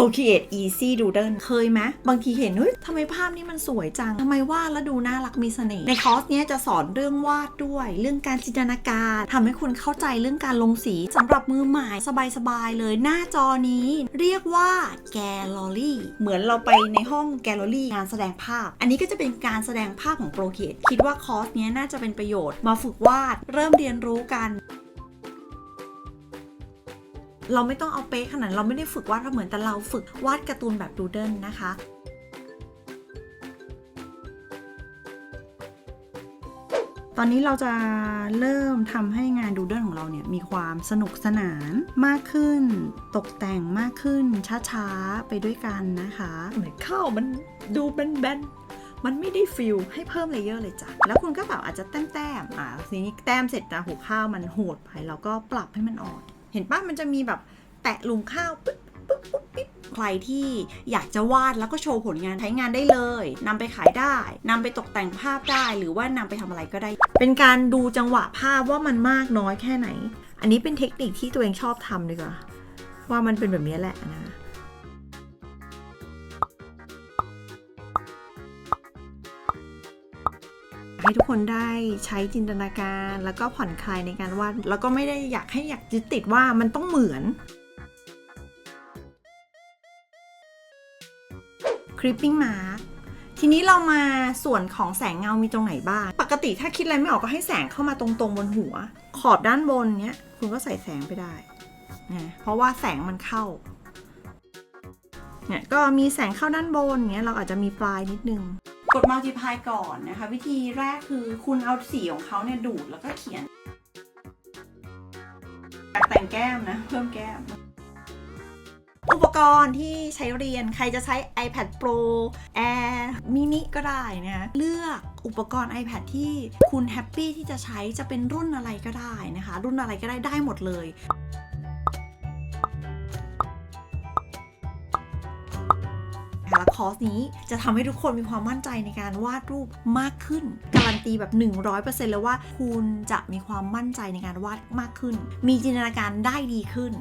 Procreate Easy Doodle เคยไหมบางทีเห็นเฮ้ยทำไมภาพนี้มันสวยจังทำไมวาดแล้วดูน่ารักมีเสน่ห์ในคอร์สเนี้ยจะสอนเรื่องวาดด้วย เรื่องการจินตนาการทำให้คุณเข้าใจเรื่องการลงสีสำหรับมือใหม่สบายๆเลยหน้าจอนี้ เรียกว่าแกลเลอรี่เหมือนเราไปในห้องแกลเลอรี่งานแสดงภาพ อันนี้ก็จะเป็นการแสดงภาพของ Procreate คิดว่าคอร์สเนี้ยน่าจะเป็นประโยชน์มาฝึกวาดเริ่มเรียนรู้กัน เราไม่ต้องเอาเป๊ะขนาดนั้นเราไม่ได้ฝึกวาดเหมือนแต่เราฝึกวาดการ์ตูนแบบดูเดิลนะคะตอนนี้เราจะเริ่มทำให้งานดูเดิลของเราเนี่ยมีความสนุกสนานมากขึ้น ตกแต่งมากขึ้นช้าๆ ไปด้วยกันนะคะเหมือนข้าวมันดูแบนๆ มันไม่ได้ฟิลให้เพิ่มเลเยอร์เลยจ้ะ แล้วคุณก็แบบอาจจะแต้มๆอ่าทีนี้แต้มเสร็จนะหัวข้าวมันโหดไปเราก็ปรับให้มันอ่อน เห็นป่ะมันจะมีแบบแตะหลุมข้าวปึ๊บปึ๊บปึ๊บปิ๊บใครที่อยากจะวาดแล้วก็โชว์ผลงานใช้งานได้เลยนำไปขายได้นำไปตกแต่งภาพได้ หรือว่านำไปทำอะไรก็ได้ เป็นการดูจังหวะภาพว่ามันมากน้อยแค่ไหน อันนี้เป็นเทคนิคที่ตัวเองชอบทำดีกว่าว่ามันเป็นแบบนี้แหละนะ ให้ทุกคนได้ใช้จินตนาการแล้วก็ผ่อนคลายในการวาด แล้วก็ไม่ได้อยากให้อยากยึดติดว่ามันต้องเหมือน Creeping Mark ทีนี้เรามาส่วนของแสงเงามีตรงไหนบ้าง ปกติถ้าคิดอะไรไม่ออกก็ให้แสงเข้ามาตรงๆบนหัว ขอบด้านบนเนี้ย คุณก็ใส่แสงไปได้นะเพราะว่าแสงมันเข้าเนี่ยก็มีแสงเข้าด้านบนเนี้ยเราอาจจะมีปลายนิดนึง กด multiply ก่อนนะคะ วิธีแรกคือคุณเอาสีของเขาเนี่ยดูดแล้วก็เขียนแต่งแก้มนะ เพิ่มแก้ม อุปกรณ์ที่ใช้เรียนใครจะใช้ iPad Pro Air mini ก็ได้นะเลือกอุปกรณ์ iPad ที่คุณแฮปปี้ที่จะใช้จะเป็นรุ่นอะไรก็ได้นะคะ รุ่นอะไรก็ได้ได้หมดเลย และคอร์สนี้จะทำให้ทุกคนมีความมั่นใจในการวาดรูปมากขึ้น การันตีแบบ 100%เลยว่าคุณจะมีความมั่นใจในการวาดมากขึ้น มีจินตนาการได้ดีขึ้น